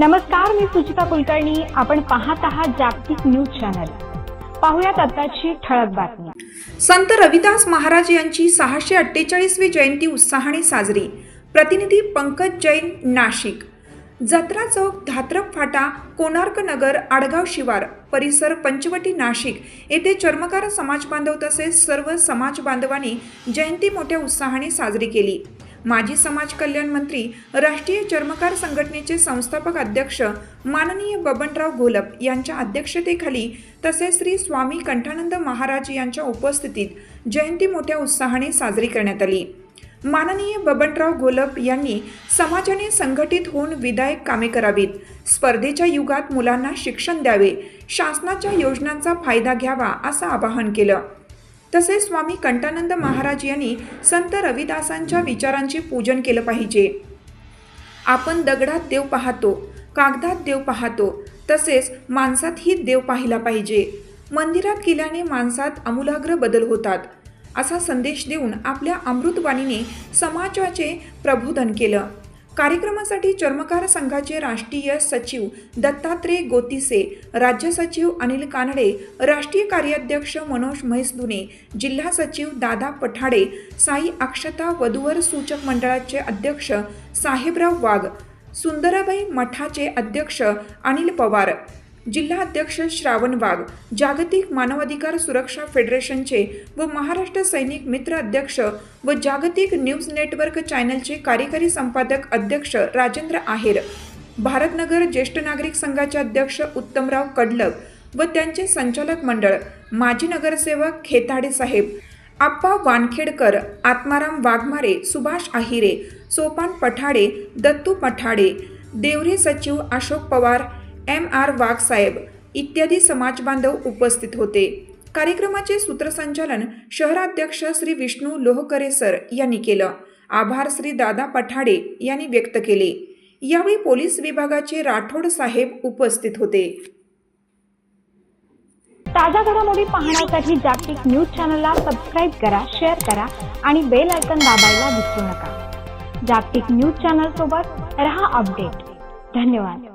नमस्कार मी सुचिता कुलकर्णी. आपण पाहत आहात जागतिक न्यूज चॅनल. पाहुयात आताची ठळक बातमी. संत रविदास महाराज यांची सहाशे अठ्ठेचाळीसवी जयंती उत्साहाने साजरी. प्रतिनिधी पंकज जैन नाशिक. जत्रा चौक धात्रप फाटा कोणार्क नगर आडगाव शिवार परिसर पंचवटी नाशिक येथे चर्मकार समाज बांधव तसेच सर्व समाज बांधवांनी जयंती मोठ्या उत्साहाने साजरी केली. माजी समाज कल्याण मंत्री राष्ट्रीय चर्मकार संघटनेचे संस्थापक अध्यक्ष माननीय बबनराव घोलप यांच्या अध्यक्षतेखाली तसेच श्री स्वामी कंठानंद महाराज यांच्या उपस्थितीत जयंती मोठ्या उत्साहाने साजरी करण्यात आली. माननीय बबनराव घोलप यांनी समाजाने संघटित होऊन विधायक कामे करावीत स्पर्धेच्या युगात मुलांना शिक्षण द्यावे शासनाच्या योजनांचा फायदा घ्यावा असं आवाहन केलं. तसेच स्वामी कंठानंद महाराज यांनी संत रविदासांच्या विचारांचे पूजन केलं पाहिजे. आपण दगडात देव पाहतो कागदात देव पाहतो तसेच माणसातही देव पाहिला पाहिजे. मंदिरात गेल्याने माणसात आमूलाग्र बदल होतात असा संदेश देऊन आपल्या अमृतवाणीने समाजाचे प्रबोधन केलं. कार्यक्रमासाठी चर्मकार संघाचे राष्ट्रीय सचिव दत्तात्रय गोतिसे राज्य सचिव अनिल कानडे राष्ट्रीय कार्याध्यक्ष मनोज म्हैसदुने जिल्हा सचिव दादा पठाडे साई अक्षता वधूवर सूचक मंडळाचे अध्यक्ष साहेबराव वाघ सुंदराबाई मठाचे अध्यक्ष अनिल पवार. जिल्हा अध्यक्ष श्रावण वाघ जागतिक मानवाधिकार सुरक्षा फेडरेशनचे व महाराष्ट्र सैनिक मित्र अध्यक्ष व जागतिक न्यूज नेटवर्क चॅनलचे कार्यकारी संपादक अध्यक्ष राजेंद्र आहेर भारतनगर ज्येष्ठ नागरिक संघाचे अध्यक्ष उत्तमराव कडलक व त्यांचे संचालक मंडळ माजी नगरसेवक खेताडे साहेब आप्पा वानखेडकर आत्माराम वाघमारे सुभाष आहिरे सोपान पठाडे दत्तू पठाडे देवरे सचिव अशोक पवार एम आर वाघसाहेब इत्यादी समाजबांधव उपस्थित होते. कार्यक्रमाचे सूत्रसंचालन शहराध्यक्ष श्री विष्णू लोहकरे सर यांनी केलं. आभार श्री दादा पठाडे यांनी व्यक्त केले. यावेळी पोलीस विभागाचे राठोड साहेब उपस्थित होते. ताज्या घडामोडी पाहण्यासाठी जागतिक न्यूज चॅनलला सबस्क्राईब करा शेअर करा आणि बेल आयकन दाबायला विसरू नका. जागतिक न्यूज चॅनल सोबत रहा अपडेट. धन्यवाद.